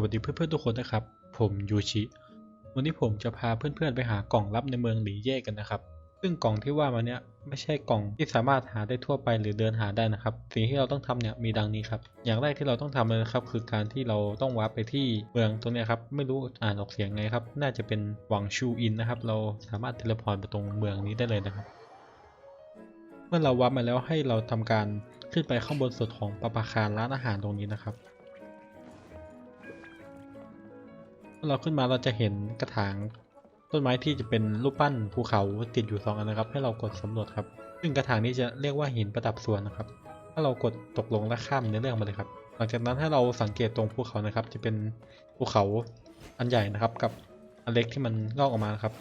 วัสดีเพื่อนๆทุกคนนะครับ ผมยูชิ วันนี้ผมจะพาเพื่อนๆไปหากล่องลับในเมืองหลีเย่กันนะครับ ซึ่งกล่องที่ว่ามาเนี้ยไม่ใช่กล่องที่สามารถหาได้ทั่วไปหรือเดินหาได้นะครับ สิ่งที่เราต้องทำเนี่ยมีดังนี้ครับ อย่างแรกที่เราต้องทำเลยนะครับ คือการที่เราต้องวาร์ปไปที่เมืองตรงนี้ครับ ไม่รู้อ่านออกเสียงไงครับ น่าจะเป็นหวังชูอินนะครับ เราสามารถเทเลพอร์ตไปตรงเมืองนี้ได้เลยนะครับ เมื่อเราวาร์ปมาแล้วให้เราทำการขึ้นไปข้างบนสุดของปะปาคารร้านอาหารตรงนี้นะครับ เราขึ้นมาเราจะเห็นกระถางต้นไม้ที่จะเป็นรูปปั้นภูเขาติดอยู่สองอันนะครับ ให้เรากดสำรวจครับ ซึ่งกระถางนี้จะเรียกว่าหินประดับสวนนะครับ ถ้าเรากดตกลงและข้ามเนื้อเรื่องมาเลยครับ หลังจากนั้นให้เราสังเกตตรงภูเขานะครับ จะเป็นภูเขาอันใหญ่นะครับ กับอันเล็กที่มันงอกออกมาครับ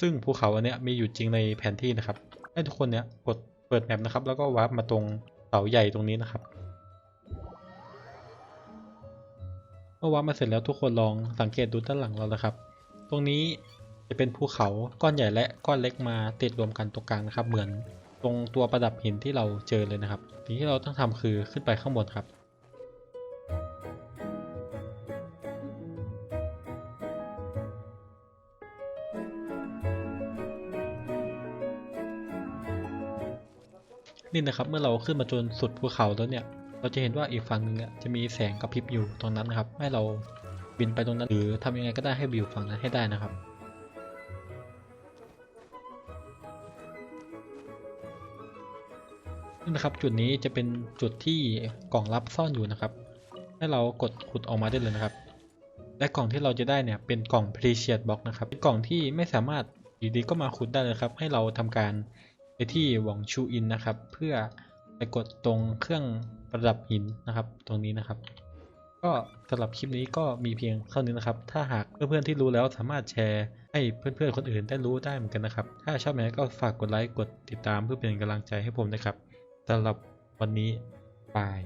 ซึ่งภูเขาอันเนี้ยมีอยู่จริงในแผนที่นะครับ ให้ทุกคนเนี้ยกดเปิดแมปนะครับ แล้วก็วาร์ปมาตรงเสาใหญ่ตรงนี้นะครับ เมื่อวาร์ปมาเสร็จแล้วทุกคนลองสังเกตดูด้านหลังเรานะครับ ตรงนี้จะเป็นภูเขาก้อนใหญ่และก้อนเล็กมาติดรวมกันตรงกลางนะครับ เหมือนตรงตัวประดับหินที่เราเจอเลยนะครับสิ่งที่เราต้องทำคือขึ้นไปข้างบนครับนี่นะครับเมื่อเราขึ้นมาจนสุดภูเขาแล้วเนี่ย เราจะเห็นว่าอีกฝั่งหนึงเนี่ยจะมีแสงกระพริบอยู่ตรงนั้นนะครับ ให้เราบินไปตรงนั้นหรือทำยังไงก็ได้ให้วิวฝั่งนั้นให้ได้นะครับ นี่นะครับจุดนี้จะเป็นจุดที่กล่องลับซ่อนอยู่นะครับ ให้เรากดขุดออกมาได้เลยนะครับ และกล่องที่เราจะได้เนี่ยเป็นกล่อง Precious Box นะครับเป็นกล่องที่ไม่สามารถอยู่ดีก็มาขุดได้เลยครับ ให้เราทำการไปที่หวังชูอินนะครับ เพื่อ ไปกดตรงเครื่องประดับหินนะครับ ตรงนี้นะครับ ก็สำหรับคลิปนี้ก็มีเพียงเท่านี้นะครับ ถ้าหากเพื่อนๆที่รู้แล้วสามารถแชร์ให้เพื่อนๆคนอื่นได้รู้ได้เหมือนกันนะครับ ถ้าชอบอย่างไรก็ฝากกดไลค์กดติดตามเพื่อเป็นกำลังใจให้ผมนะครับสำหรับวันนี้บาย